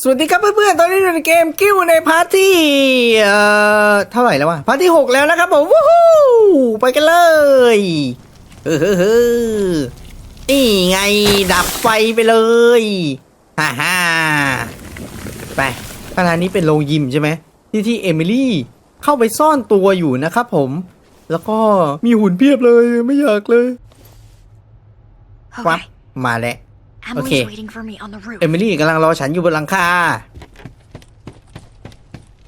สวัสดีครับเพื่อนๆ ตอนนี้อยู่ในเกมกิ้วในพาร์ทที่เอ่อเท่าไหร่แล้ววะ พาร์ทที่หกแล้วนะครับผมวู้ฮู้ไปกันเลยเฮ้อเฮ้อเฮ้อนี่ไงดับไฟไปเลยฮ่าฮ่าไปขณะนี้เป็นโรงยิมใช่ไหมที่ที่เอมิลี่เข้าไปซ่อนตัวอยู่นะครับผม แล้วก็มีหุ่นเพียบเลยไม่อยากเลยปั๊บ Okay. มาแล้ว Emily's Okay. waiting for me on the roof. เอมิลี่กำลังรอฉันอยู่บนหลังคา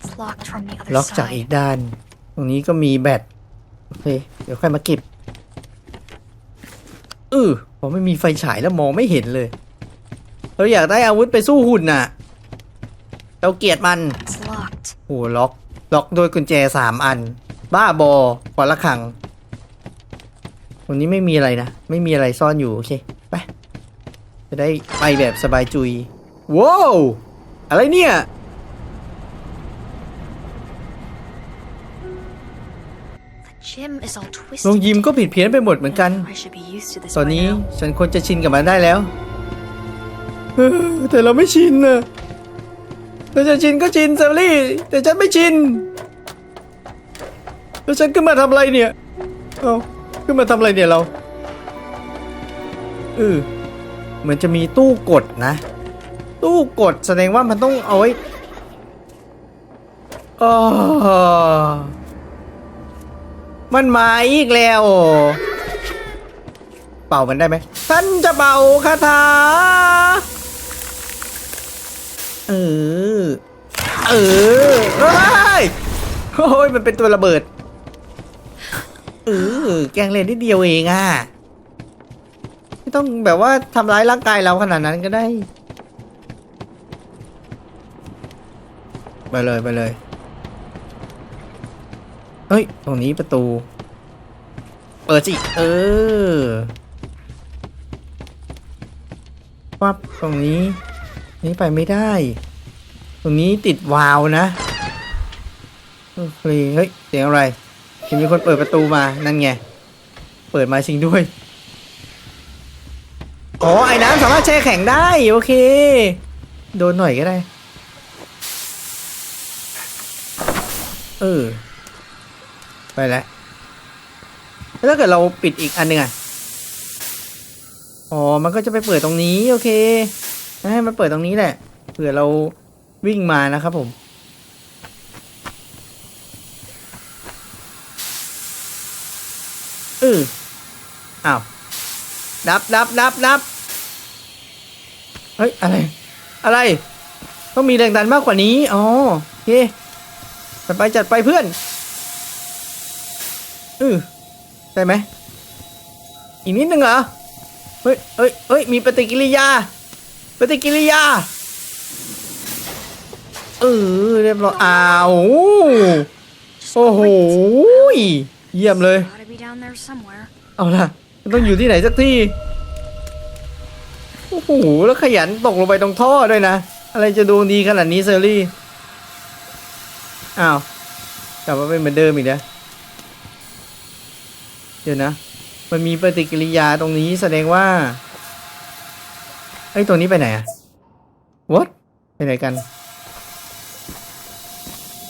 It's locked from the other ล็อกจากอี side. กด้าน ตรงนี้ก็มีแบต โอเค เดี๋ยวค่อยมาเก็บเออผมไม่มีไฟฉายแล้วมองไม่เห็นเลย เราอยากได้อาวุธไปสู้หุ่นน่ะ เราเกลียดมัน It's locked. โอ้ล็อก ล็อกโดยกุญแจสามอัน บ้าบอขอละขังตรงนี้ไม่มีอะไรนะ ไม่มีอะไรซ่อนอยู่ โอเคไป จะได้ไปแบบสบายจุยว้าวอะไรเนี่ย The gym is all โรง twisted. ยิมก็ผิดเพี้ยนไปหมดเหมือนกัน I should be used to this ตอน by นี้ now. ฉันควรจะชินกับมันได้แล้วเออแต่เราไม่ชินนะถ้าจะชินก็ชินเซลลี่ แต่ฉันไม่ชิน แล้วฉันขึ้นมาทำอะไรเนี่ย เอาขึ้นมาทำอะไรเนี่ยเราเออ เหมือนจะมีตู้กดนะ ตู้กดแสดงว่ามันต้องเอาไว้มันมาอีกแล้ว เป่ามันได้ไหมฉันจะเป่าคาถาเออเออเฮ้ยโอ้ยมันเป็นตัวระเบิดเออแกงเล่นนิดเดียวเองอะ ต้องแบบว่าทำร้ายร่างกายเราขนาดนั้นก็ได้ ไปเลยไปเลย เฮ้ย ตรงนี้ประตู เปิดสิ เออปั๊บตรงนี้ นี่ไปไม่ได้ ตรงนี้ติดวาวนะโอเคเฮ้ย เสียงอะไรเห็นมีคนเปิดประตูมา นั่นไง เปิดมาจริงด้วย อ๋อไอ้น้ำสามารถแช่แข็งได้ โอเค โดนหน่อยก็ได้ เออ ไปแล้วแล้วถ้าเกิดเราปิดอีกอันหนึ่งอะ อ๋อ มันก็จะไปเปิดตรงนี้ โอเค ให้มันเปิดตรงนี้แหละ เผื่อเราวิ่งมานะครับผมเอออ้าว ดับดับดับดับเฮ้ย อะไร อะไร ต้องมีแรงดันมากกว่านี้ อ๋อโอเคจัดไปจัดไปเพื่อนเออได้ไหม อีกนิดนึงเหรอ เฮ้ยเฮ้ยเฮ้ย มีปฏิกิริยา ปฏิกิริยา เออ เรียบร้อยอ้าว Just โอ้โห wait. เยี่ยมเลย Gotta be down there somewhere. เอาล่ะ มันต้องอยู่ที่ไหนสักที่โอ้โหแล้วขยันตกลงไปตรงท่อด้วยนะ อะไรจะดวงดีขนาดนี้เซอรี่อ้าวกลับมาเป็นเหมือนเดิมอีกนะเดี๋ยวนะ มันมีปฏิกิริยาตรงนี้แสดงว่าไอ้ยตรงนี้ไปไหนอะ what ไปไหนกัน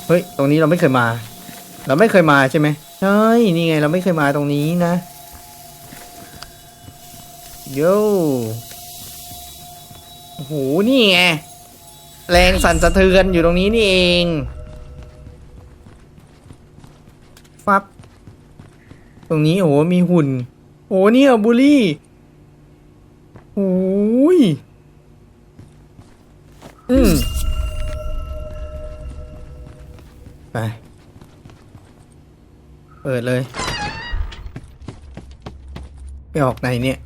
เฮ้ย ตรงนี้เราไม่เคยมา เราไม่เคยมาใช่ไหมใช่นี่ไง เราไม่เคยมาตรงนี้นะ โย่โอ้โห นี่ไง แรงสั่นสะเทือนอยู่ตรงนี้นี่เอง ฟับ ตรงนี้โอ้โห มีหุ่น โอ้เนี่ยบูลลี่โอ้ย อืมไป เปิดเลย ไปออกไหนเนี่ย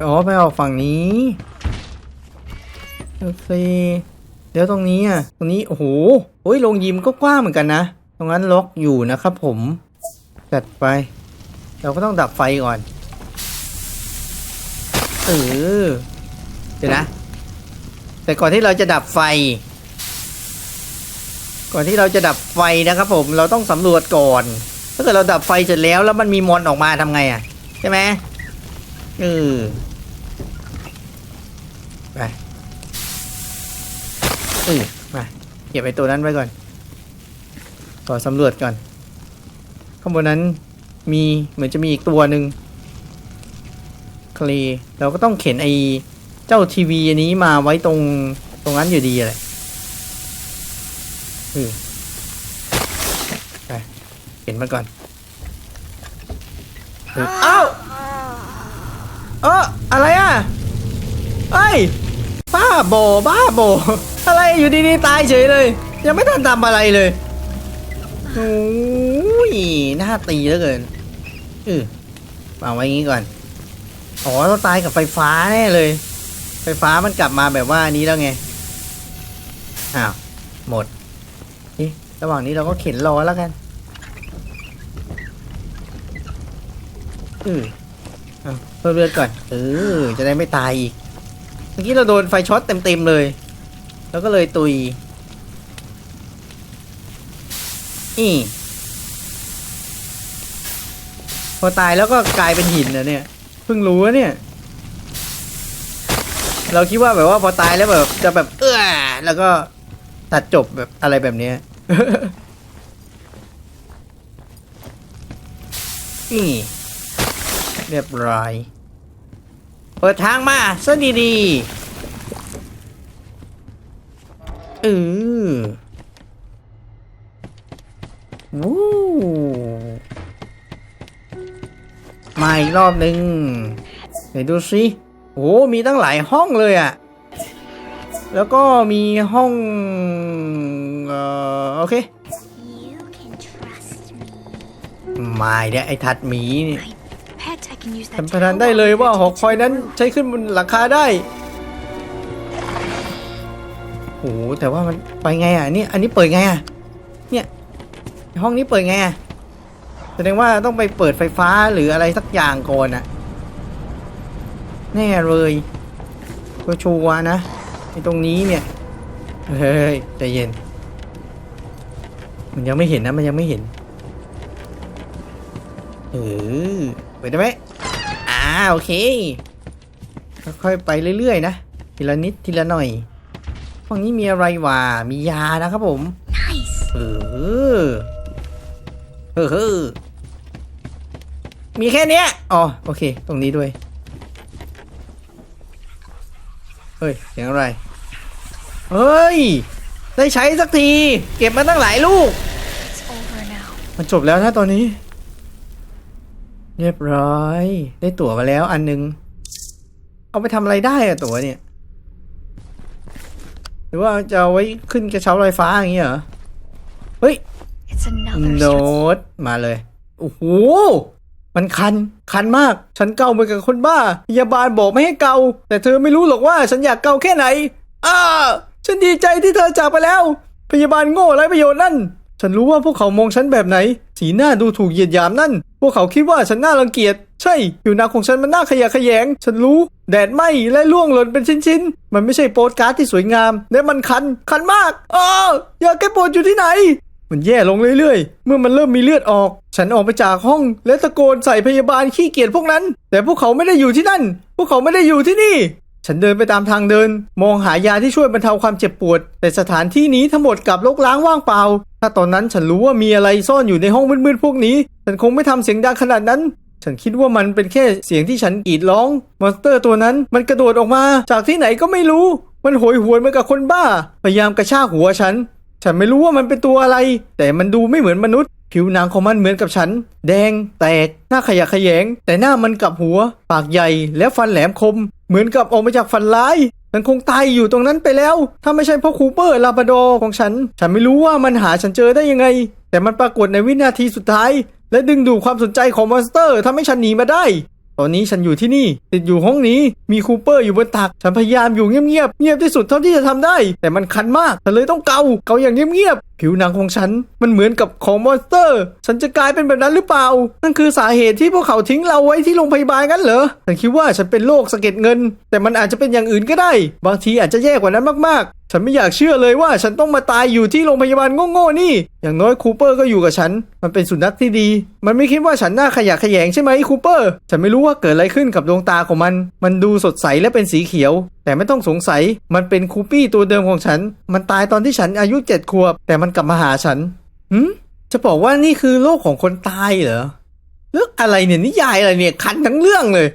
อ๋อไปออกฝั่งนี้โอเคเดี๋ยวตรงนี้อะ ตรงนี้โอ้โหโอ้ยโรงยิมก็กว้างเหมือนกันนะ ตรงนั้นล็อกอยู่นะครับผมจัดไป เราก็ต้องดับไฟก่อน เออ เดี๋ยวนะ แต่ก่อนที่เราจะดับไฟ ก่อนที่เราจะดับไฟนะครับผม เราต้องสำรวจก่อน ถ้าเกิดเราดับไฟเสร็จแล้วแล้วมันมีมอนออกมาทำไงอะ ใช่ไหม เออไปเออมาเก็บไอ้ตัวนั้นไว้ก่อนขอสำรวจก่อน ข้างบนนั้นมีเหมือนจะมีอีกตัวหนึ่งคลีเราก็ต้องเข็นไอ้เจ้าทีวีอันนี้มาไว้ตรงตรงนั้นอยู่ดีแหละเออไปเข็นมาก่อนออเอ้า เอออะไรอะเอ้ยบ้าโบบ้าโบอะไรอยู่ดีๆตายเฉยเลย ยังไม่ทันทำอะไรเลยโอ้ยน่าตีเหลือเกินเออวางไว้อย่างนี้ก่อนอ๋อเราตายกับไฟฟ้าแน่เลย ไฟฟ้ามันกลับมาแบบว่านี้แล้วไงอ้าวหมดนี่ระหว่างนี้เราก็เข็นรอแล้วกันเออ เพิ่มเลือดก่อน เออ จะได้ไม่ตายอีก เมื่อกี้เราโดนไฟช็อตเต็มๆเลย แล้วก็เลยตุยอีพอตายแล้วก็กลายเป็นหินนะเนี่ย เพิ่งรู้นะเนี่ย เราคิดว่าแบบว่าพอตายแล้วแบบจะแบบเออแล้วก็ตัดจบแบบอะไรแบบเนี้ยนี่ เรียบร้อย เปิดทางมาซะดีๆเออวู้มาอีกรอบหนึ่งไหนดูสิโอ้มีตั้งหลายห้องเลยอะแล้วก็มีห้อง เอ่อ โอเค You can trust me. มาอีกแล้วไอ้ทัดหมีนี่ Pet, ทำ to พนัน help ได้เลยว่าหอคอยนั้นใช้ขึ้นบนหลังคาได้โอ้โหแต่ว่ามันไปไงอะนี่อันนี้เปิดไงอะเนี่ยห้องนี้เปิดไงอะแสดงว่าต้องไปเปิดไฟฟ้าหรืออะไรสักอย่างก่อนอะแน่เลยก็ชัวนะไอ้ตรงนี้เนี่ยเฮ้ยใจเย็น มันยังไม่เห็นนะมันยังไม่เห็นเออเปิดได้ไหม โอเค ค่อยๆไปเรื่อยๆ นะ ทีละนิดทีละหน่อยห้องนี้มีอะไรวะ มียานะครับผม Nice. เออเออเออมีแค่เนี้ย อ๋อ โอเค ตรงนี้ด้วย เฮ้ยเสียงอะไร เฮ้ย ได้ใช้สักที เก็บมาตั้งหลายลูก It's over now. มันจบแล้วนะตอนนี้ เรียบร้อย ได้ตั๋วมาแล้วอันนึง เอาไปทำอะไรได้อะตั๋วเนี่ย หรือว่าจะเอาไว้ขึ้นกระเช้าลอยฟ้าอย่างเงี้ยเหรอ เฮ้ย It's another โน้ stress. ตมาเลย โอ้โห มันคัน คันมาก ฉันเกาเหมือนกับคนบ้า พยาบาลบอกไม่ให้เกา แต่เธอไม่รู้หรอกว่าฉันอยากเกาแค่ไหน อ้า ฉันดีใจที่เธอจากไปแล้ว พยาบาลโง่ไร้ประโยชน์นั่น ฉันรู้ว่าพวกเขามองฉันแบบไหน สีหน้าดูถูกเหยียดหยามนั่น พวกเขาคิดว่าฉันน่ารังเกียจ ใช่ผิวหนังของฉันมันน่าขยะแขยง ฉันรู้ แดดไหมและร่วงหล่นเป็นชิ้นๆ มันไม่ใช่โปสการ์ดที่สวยงาม และมันคัน คันมากอ้าอยากแก้ปวดอยู่ที่ไหน มันแย่ลงเรื่อยๆ เมื่อมันเริ่มมีเลือดออก ฉันออกไปจากห้อง และตะโกนใส่พยาบาลขี้เกียจพวกนั้น แต่พวกเขาไม่ได้อยู่ที่นั่น พวกเขาไม่ได้อยู่ที่นี่ ฉันเดินไปตามทางเดิน มองหายาที่ช่วยบรรเทาความเจ็บปวด แต่สถานที่นี้ทั้งหมดกลับรกร้างว่างเปล่า ถ้าตอนนั้นฉันรู้ว่ามีอะไรซ่อนอยู่ในห้องมืดๆพวกนี้ ฉันคงไม่ทำเสียงดังขนาดนั้น ฉันคิดว่ามันเป็นแค่เสียงที่ฉันกรีดร้อง มอนสเตอร์ตัวนั้นมันกระโดดออกมา จากที่ไหนก็ไม่รู้ มันโหยหวนเหมือนกับคนบ้า พยายามกระชากหัวฉัน ฉันไม่รู้ว่ามันเป็นตัวอะไร แต่มันดูไม่เหมือนมนุษย์ ผิวหนังของมันเหมือนกับฉัน แดง แตก หน้าขยะแขยง แต่หน้ามันกลับหัว ปากใหญ่ และฟันแหลมคม เหมือนกับออกมาจากฟันร้าย มันคงตายอยู่ตรงนั้นไปแล้ว ถ้าไม่ใช่พ่อคูเปอร์ลาบาดอของฉัน ฉันไม่รู้ว่ามันหาฉันเจอได้ยังไง แต่มันปรากฏในวินาทีสุดท้าย และดึงดูดความสนใจของมอนสเตอร์ทำให้ฉันหนีมาได้ ตอนนี้ฉันอยู่ที่นี่ ติดอยู่ห้องนี้ มีคูเปอร์อยู่บนตัก ฉันพยายามอยู่เงียบๆ เงียบที่สุดเท่าที่จะทำได้ แต่มันคันมากฉันเลยต้องเกา เกาอย่างเงียบๆผิวหนังของฉันมันเหมือนกับของมอนสเตอร์ ฉันจะกลายเป็นแบบนั้นหรือเปล่า นั่นคือสาเหตุที่พวกเขาทิ้งเราไว้ที่โรงพยาบาลกันเหรอฉันคิดว่าฉันเป็นโรคสะเก็ดเงิน แต่มันอาจจะเป็นอย่างอื่นก็ได้ บางทีอาจจะแย่กว่านั้นมากๆ ฉันไม่อยากเชื่อเลยว่าฉันต้องมาตายอยู่ที่โรงพยาบาลโง่ๆนี่ อย่างน้อยคูเปอร์ก็อยู่กับฉัน มันเป็นสุนัขที่ดี มันไม่คิดว่าฉันน่าขยะแขยงใช่ไหมคูเปอร์ ฉันไม่รู้ว่าเกิดอะไรขึ้นกับดวงตาของมัน มันดูสดใสและเป็นสีเขียว แต่ไม่ต้องสงสัย มันเป็นคูปี้ตัวเดิมของฉัน มันตายตอนที่ฉันอายุเจ็ดขวบ แต่มันกลับมาหาฉันหืมจะบอกว่านี่คือโลกของคนตายเหรอเรื่องอะไรเนี่ยนิยายอะไรเนี่ย คันทั้งเรื่องเลย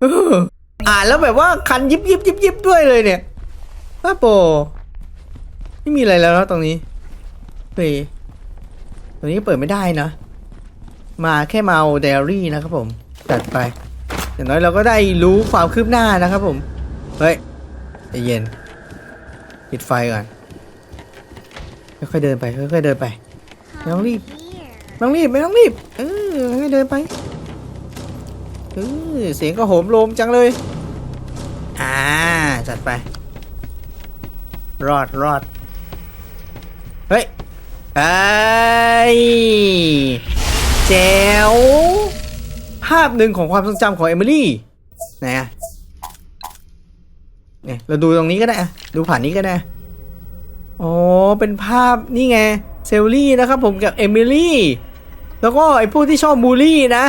เอออ่านแล้วแบบว่าคันยิบยิบยิบยิบด้วยเลยเนี่ยป้าโปไม่มีอะไรแล้วนะตรงนี้เปตรงนี้เปิดไม่ได้นะ มาแค่เมาเดรี่นะครับผม จัดไป อย่างน้อยเราก็ได้รู้ความคืบหน้านะครับผม เฮ้ยใจเย็น ปิดไฟก่อน ค่อยๆเดินไปค่อยๆเดินไปไม่ต้องรีบ Here. ไม่ต้องรีบไม่ต้องรีบเออให้เดินไปเออเสียงก็โหมโลมจังเลย อ่า จัดไป รอดรอดเฮ้ยไอ้แจ๋วภาพหนึ่งของความทรงจำของเอมิลี่ไหนอะเนี่ยเราดูตรงนี้ก็ได้อะดูผ่านนี้ก็ได้ อ๋อ เป็นภาพนี่ไง เซลลี่นะครับผมกับเอมิลี่ แล้วก็ไอ้พวกที่ชอบบูลลี่นะ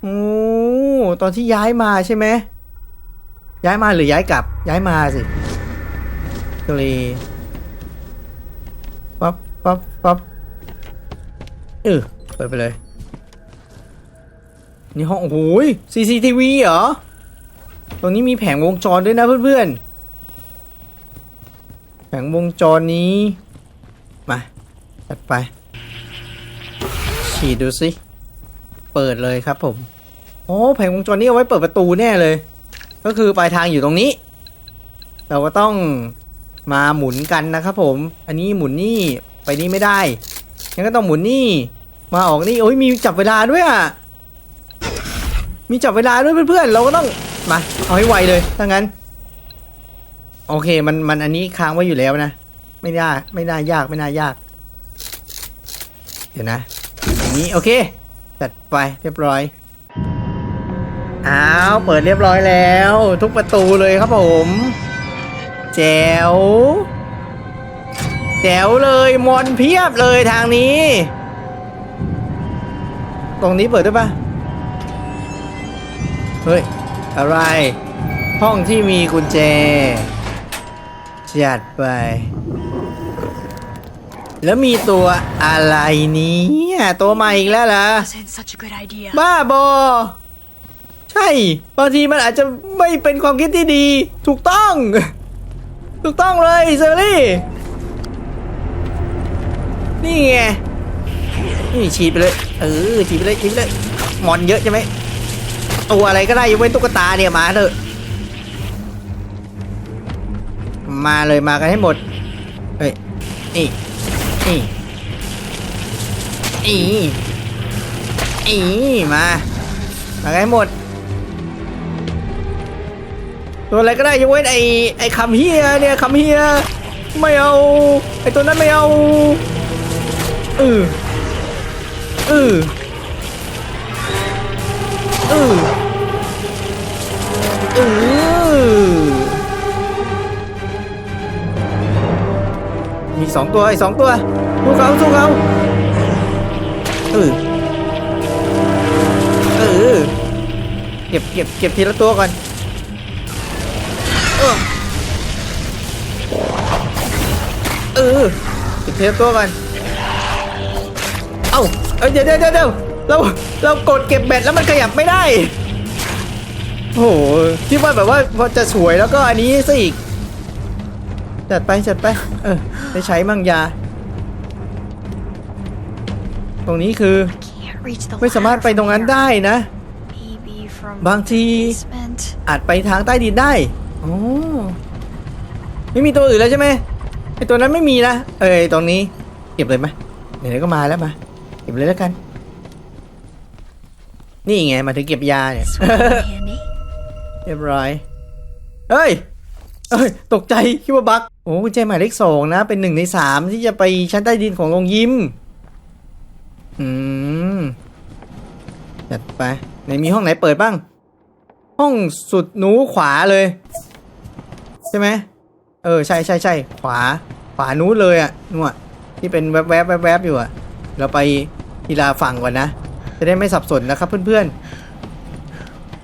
โอ้ ตอนที่ย้ายมาใช่ไหม ย้ายมาหรือย้ายกลับ ย้ายมาสิก็เลยปั๊บปั๊บปั๊บเออเปิดไปเลย นี่ห้อง โอ้โห CCTV เหรอ ตรงนี้มีแผงวงจรด้วยนะเพื่อนๆ แผงวงจรนี้ มา จัดไป ฉีดดูสิ เปิดเลยครับผม โอ้แผงวงจรนี้เอาไว้เปิดประตูแน่เลย ก็คือปลายทางอยู่ตรงนี้ เราก็ต้องมาหมุนกันนะครับผม อันนี้หมุนนี่ ไปนี่ไม่ได้งั้นก็ต้องหมุนนี่ มาออกนี่ โอ้ยมีจับเวลาด้วยอะ มีจับเวลาด้วยเพื่อนๆ เราก็ต้อง มา เอาให้ไวเลย ถ้างั้น โอเค มันมันอันนี้ค้างไว้อยู่แล้วนะ ไม่ได้ไม่น่ายากไม่น่ายาก เดี๋ยวนะอย่างนี้โอเคจัดไปเรียบร้อยอ้าวเปิดเรียบร้อยแล้ว ทุกประตูเลยครับผมแจ๋วแจ๋วเลยมอนเพียบเลยทางนี้ ตรงนี้เปิดได้ปะเฮ้ย อะไร ห้องที่มีกุญแจ จัดไป แล้วมีตัวอะไรเนี้ตัวใหม่อีกแล้วล่ะ Wasn't such a good idea. บ้าบอ ใช่ บางทีมันอาจจะไม่เป็นความคิดที่ดี ถูกต้อง ถูกต้องเลยเซอรี่ นี่ไง นี่ฉีดไปเลย เออฉีดไปเลยฉีดไปเลยมอนเยอะใช่ไหม ตัวอะไรก็ได้ยกเว้นตุ๊กตาเนี่ยมาเถอะ มาเลยมากันให้หมดเฮ้ยนี่นี่นี่อีมามากันให้หมดตัวอะไรก็ได้ยกเว้นไอไอคำเฮียเนี่ยคำเฮียไม่เอาไอตัวนั้นไม่เอาเออเออเออ มีสองตัวไอสองตัวสู้เขาสู้เขาเออเออเก็บเก็บเก็บทีละตัวก่อนเออเออเก็บทีละตัวก่อนเอ้าเอ้ยเดี๋ยวเดี๋ยวเดี๋ยวเดี๋ยวเราเรากดเก็บแบตแล้วมันขยับไม่ได้โอ้โหคิดว่าแบบว่าพอจะสวยแล้วก็อันนี้ซะอีกจัดไปจัดไป เออ ได้ใช้มั่งยา ตรงนี้คือไม่สามารถไปตรงนั้นได้นะ บางทีอาจไปทางใต้ดินได้โอ้ไม่มีตัวอื่นแล้วใช่ไหมไอตัวนั้นไม่มีนะ เอ้ยตรงนี้ เก็บเลยไหมไหนๆก็มาแล้วมาเก็บเลยแล้วกัน นี่ไงมาถึงเก็บยาเนี่ยเรียบร้อยเฮ้ยเฮ้ย ตกใจคิดว่าบัก โอ้กุญแจหมายเลขสองนะ เป็นหนึ่งในสามที่จะไปชั้นใต้ดินของโรงยิม อืม จัดไปไหนมีห้องไหนเปิดบ้าง ห้องสุดหนูขวาเลย ใช่ไหม เออ ใช่ใช่ใช่ขวา ขวานู้นเลยอะนู่นอะที่เป็นแวบแวบแวบแวบอยู่อะเราไปทีลาฝั่งก่อนนะ จะได้ไม่สับสนนะครับเพื่อน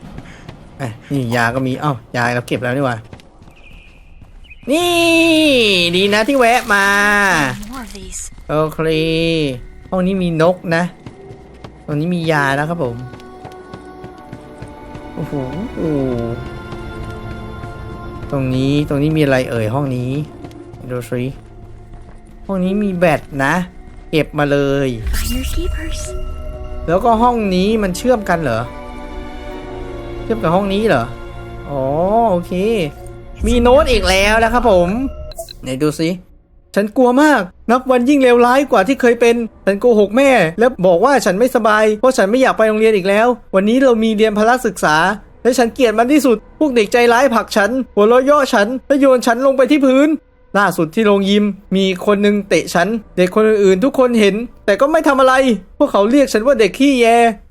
ๆอะนี่ยาก็มี เอ้ายาเราเก็บแล้วนี่ว่า นี่ดีนะที่แวะมา โอเคห้องนี้มีนกนะตรงนี้มียานะครับผม โอ้โหตรงนี้ตรงนี้มีอะไรเอ่ยห้องนี้ดูสิห้องนี้มีแบตนะ เก็บมาเลย แล้วก็ห้องนี้มันเชื่อมกันเหรอ เชื่อมกับห้องนี้เหรอ อ๋อโอเค มีโน้ตอีกแล้วนะครับผมไหนดูสิฉันกลัวมาก นับวันยิ่งเลวร้ายกว่าที่เคยเป็น ฉันโกหกแม่ และบอกว่าฉันไม่สบาย เพราะฉันไม่อยากไปโรงเรียนอีกแล้ว วันนี้เรามีเรียนพละศึกษา และฉันเกลียดมันที่สุด พวกเด็กใจร้ายผลักฉัน หัวเราะเย่อฉัน และโยนฉันลงไปที่พื้น ล่าสุดที่โรงยิม มีคนหนึ่งเตะฉัน เด็กคนอื่นๆ ทุกคนเห็น แต่ก็ไม่ทำอะไร พวกเขาเรียกฉันว่าเด็กขี้แย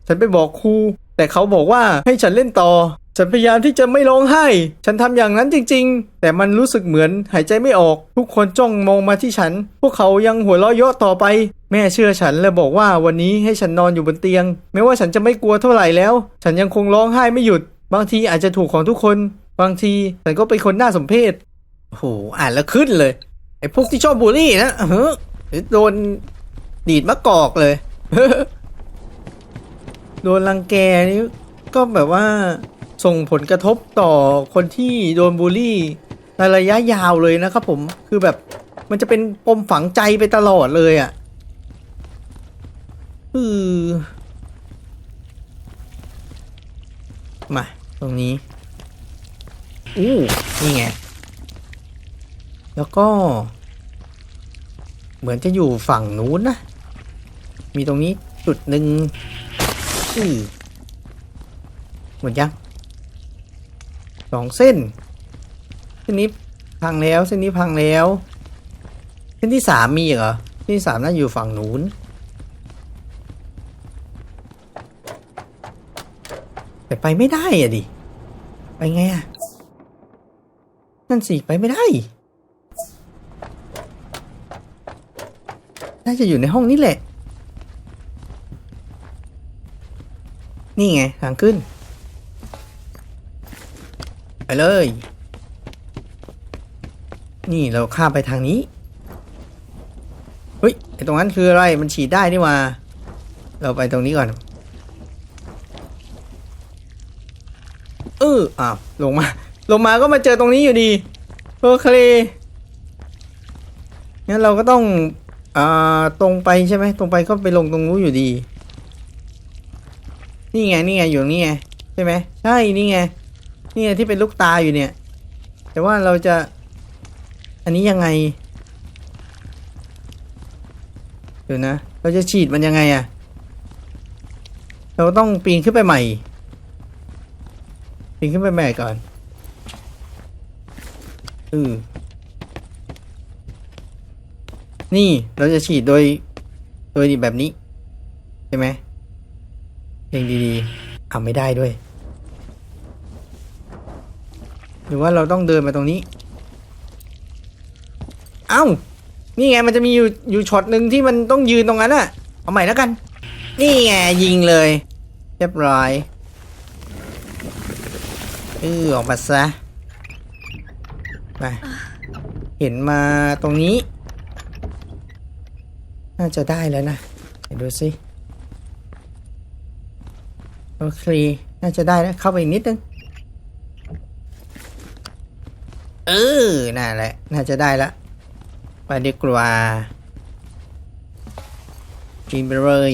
ฉันไปบอกครู แต่เขาบอกว่าให้ฉันเล่นต่อ ฉันพยายามที่จะไม่ร้องไห้ ฉันทำอย่างนั้นจริง ๆ แต่มันรู้สึกเหมือนหายใจไม่ออก ทุกคนจ้องมองมาที่ฉัน พวกเขายังหัวเราะเยาะต่อไป แม่เชื่อฉันและบอกว่าวันนี้ให้ฉันนอนอยู่บนเตียงแม้ว่าฉันจะไม่กลัวเท่าไหร่แล้ว ฉันยังคงร้องไห้ไม่หยุด บางทีอาจจะถูกของทุกคน บางทีฉันก็เป็นคนน่าสมเพชโอ้โหอ่านแล้วขึ้นเลย ไอ้พวกที่ชอบบูลลี่นะเฮ้อโดนดีดมะกอกเลย โดนรังแกนี่ก็แบบว่า ส่งผลกระทบต่อคนที่โดนบูลลี่ในระยะยาวเลยนะครับผมคือแบบมันจะเป็นปมฝังใจไปตลอดเลยอะ่ะอือมา ตรงนี้อู้นี่ไง แล้วก็ เหมือนจะอยู่ฝั่งนู้นนะ มีตรงนี้จุดหนึ่งอือหมดยัง สองเส้น เส้นนี้พังแล้วเส้นนี้พังแล้ว เส้นที่สามมีเหรอเส้นที่สามน่าอยู่ฝั่งนู้นแต่ไปไม่ได้อะดิ ไปไงอะนั่นสิไปไม่ได้ น่าจะอยู่ในห้องนี้แหละ นี่ไง ทางขึ้น ไปเลย นี่เราข้ามไปทางนี้ เฮ้ยไอตรงนั้นคืออะไร มันฉีดได้นี่ว่าเราไปตรงนี้ก่อน เอออ้าวลงมา ลงมาก็มาเจอตรงนี้อยู่ดี โอเคงั้นเราก็ต้องอ่าตรงไปใช่ไหม ตรงไปก็ไปลงตรงนู้นอยู่ดี นี่ไง นี่ไง อยู่นี่ไง ใช่ไหมใช่ นี่ไง นี่ไงที่เป็นลูกตาอยู่เนี่ย แต่ว่าเราจะ อันนี้ยังไงเดี๋ยวนะ เราจะฉีดมันยังไงอะเราต้องปีนขึ้นไปใหม่ ปีนขึ้นไปใหม่ก่อนอือนี่เราจะฉีดโดย โดยแบบนี้ ใช่ไหมเพลงดีๆทำไม่ได้ด้วย หรือว่าเราต้องเดินมาตรงนี้ เอ้า นี่ไงมันจะมีอยู่อยู่ช็อตหนึ่งที่มันต้องยืนตรงนั้นอะเอาใหม่แล้วกัน นี่ไงยิงเลย เรียบร้อยเออออกมาซะไปเห็นมาตรงนี้ น่าจะได้แล้วนะไหนดูสิโอเค น่าจะได้แล้วเข้าไปอีกนิดนึง เออ น่าแหละ น่าจะได้ละ ไปดีกว่ากินไปเลย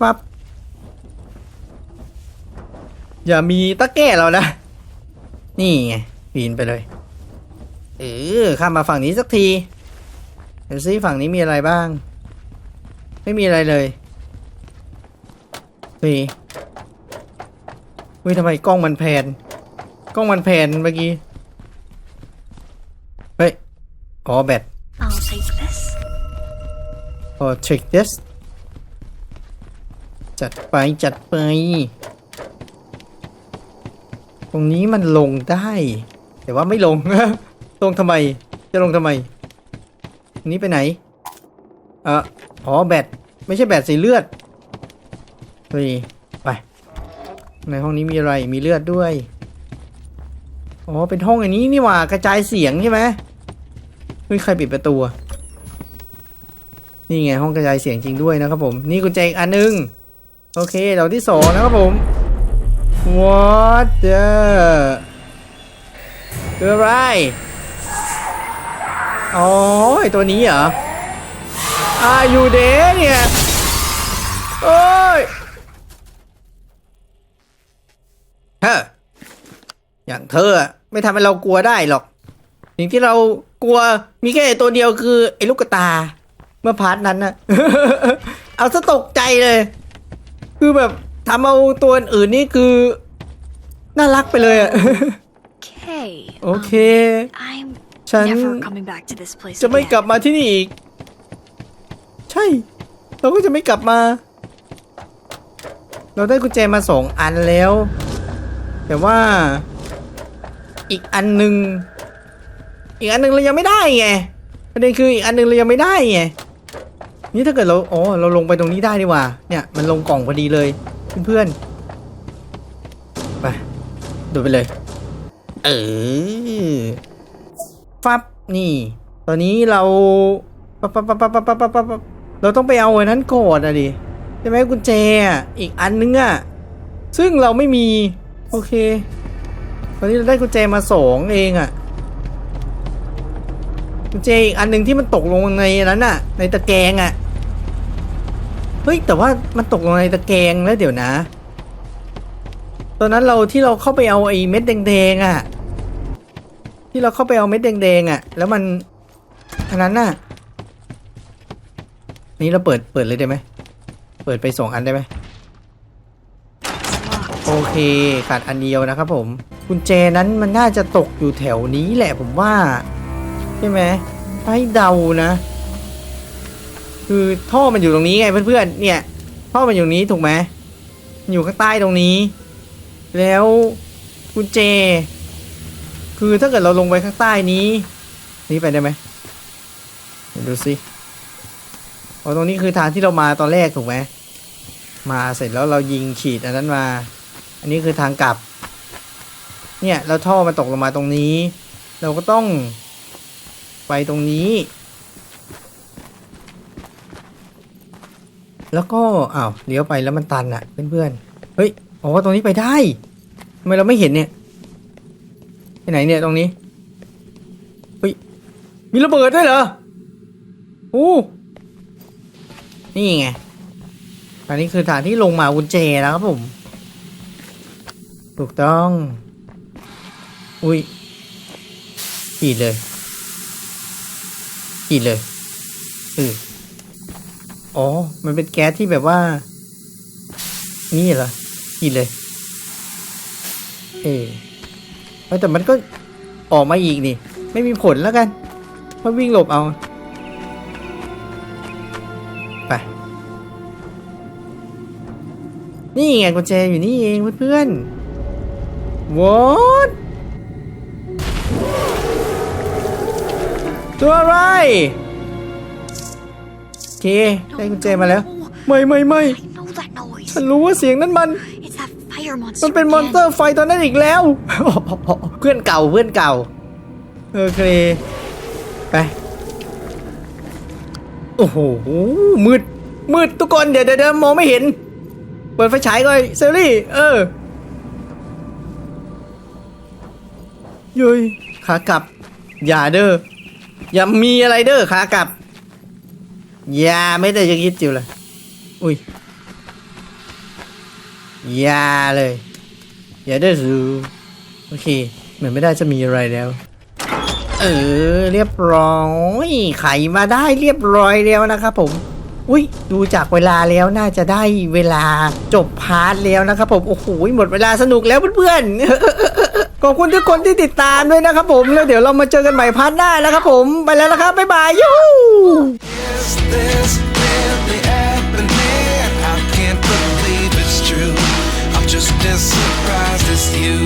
ฟับ อย่ามีตะแก่เรานะ นี่ไงปีนไปเลย เออ ข้ามมาฝั่งนี้สักที เดี๋ยวซิฝั่งนี้มีอะไรบ้าง ไม่มีอะไรเลย ฟรีอุ้ยทำไมกล้องมันแพน กล้องมันแพนเมื่อกี้ เฮ้ย อ๋อแบต I'll take this. อ๋อ check this จัดไปจัดไป ตรงนี้มันลงได้ แต่ว่าไม่ลง ลงทำไม จะลงทำไมอันนี้ไปไหน เอออ๋อแบต ไม่ใช่แบตสีเลือด เฮ้ยไป ในห้องนี้มีอะไร มีเลือดด้วย อ๋อ เป็นห้องอย่างนี้นี่หว่า กระจายเสียงใช่ไหมเฮ้ยใครปิดประตู นี่ไงห้องกระจายเสียงจริงด้วยนะครับผม นี่กุญแจอีกอันนึง โอเคเราที่สองนะครับผม What the คืออะไร อ๋อตัวนี้เหรออ่าอยู่เดเนี่ย โอ้ยเฮ้ออย่างเธออะไม่ทำให้เรากลัวได้หรอก สิ่งที่เรากลัวมีแค่ตัวเดียวคือไอ้ลูกกระตา เมื่อพาร์ทนั้นนะเอาซะตกใจเลย คือแบบทำเอาตัวอื่นนี่คือ น่ารักไปเลยอะ Okay. โอเค I'm ฉัน never coming back to this place จะไม่ again. กลับมาที่นี่อีก ใช่ เราก็จะไม่กลับมา เราได้กุญแจมาสองอันแล้ว แต่ว่า อีกอันหนึ่งอีกอันหนึ่งเรายังไม่ได้ไงประเด็นคืออีกอันหนึ่งเรายังไม่ได้ไงนี่ถ้าเกิดเราโอ้เราลงไปตรงนี้ได้ดีกว่า เนี่ยมันลงกล่องพอดีเลยเพื่อนๆไปดูไปเลย เออฟับนี่ ตอนนี้เราปั๊บปั๊บปับปับปับปับเราต้องไปเอาไอ้นั้นก่อนอะดิใช่ไหมกุญแจอีกอันนึงอะซึ่งเราไม่มี โอเค ตอนนี้เราได้กุญแจมาสองเองอะกุญแจอีกอันหนึ่งที่มันตกลงในนั้นอะในตะแกรงอะเฮ้ยแต่ว่ามันตกลงในตะแกรงแล้วเดี๋ยวนะ ตอนนั้นเราที่เราเข้าไปเอาไอ้เม็ดแดงๆอะที่เราเข้าไปเอาเม็ดแดงๆอะ แล้วมันอันนั้นน่ะ นี่เราเปิดเปิดเลยได้ไหม เปิดไปสองอันได้ไหม โอเคขาดอันเดียวนะครับผมกุญแจนั้นมันน่าจะตกอยู่แถวนี้แหละผมว่า ใช่ไหมให้เดานะ คือท่อมันอยู่ตรงนี้ไงเพื่อนๆเนี่ย ท่อมันอยู่นี้ถูกไหมอยู่ข้างใต้ตรงนี้ แล้วกุญแจ คือถ้าเกิดเราลงไปข้างใต้นี้ นี่ไปได้ไหมดูสิอ๋อตรงนี้คือทางที่เรามาตอนแรกถูกไหมมาเสร็จแล้วเรายิงขีดอันนั้นมา อันนี้คือทางกลับ เนี่ยแล้วท่อมันตกลงมาตรงนี้ เราก็ต้องไปตรงนี้ แล้วก็อ้าวเลี้ยวไปแล้วมันตันอะเพื่อนๆเฮ้ยอ๋อตรงนี้ไปได้ทำไมเราไม่เห็นเนี่ยที่ไหนเนี่ยตรงนี้เฮ้ยมีระเบิดด้วยเหรอโอ้นี่ไงอันนี้คือฐานที่ลงมากุญแจแล้วครับผม ถูกต้อง อุ้ยขีดเลยขีดเลยเอออ๋อ มันเป็นแก๊สที่แบบว่า นี่เหรอขีดเลย เออแต่มันก็ออกมาอีกนี่ ไม่มีผลแล้วกันเพราะวิ่งหลบเอาไปนี่ไงกุญแจอยู่นี่เองเพื่อนๆ What ตัวอะไร โอเค ได้กุญแจมาแล้ว No, ไม่ไม่ไม่ I know that noise. ฉันรู้ว่าเสียงนั้นมัน It's that fire monster. มันเป็นมอนสเตอ again. ร์ไฟตอนนั้นอีกแล้ว เพื่อนเก่าเพื่อนเก่า โอเค ไป โอ้โห มืด มืดทุกคน เดี๋ยวเดี๋ยวเดี๋ยวมองไม่เห็น เปิดไฟฉายก่อนเซลลี่ เออ ย้ยขากลับ อย่าเด้ออย่ามีอะไรเด้อขากลับ อย่าไม่ได้จะคิดจิวเลยอุ้ยอย่าเลย อย่าได้รู้โอเค เหมือนไม่ได้จะมีอะไรแล้ว เออ เรียบร้อยไขมาได้เรียบร้อยแล้วนะครับผมอุ้ยดูจากเวลาแล้วน่าจะได้เวลาจบพาร์ทแล้วนะครับผม โอ้โหหมดเวลาสนุกแล้วเพื่อนๆ ขอบคุณทุกคนที่ติดตามด้วยนะครับผมแล้วเดี๋ยวเรามาเจอกันใหม่พาร์ทหน้านะครับผมไปแล้วนะครับบ๊ายบายยู Is this really happening? I can't believe it's true. I'm just as surprised as you.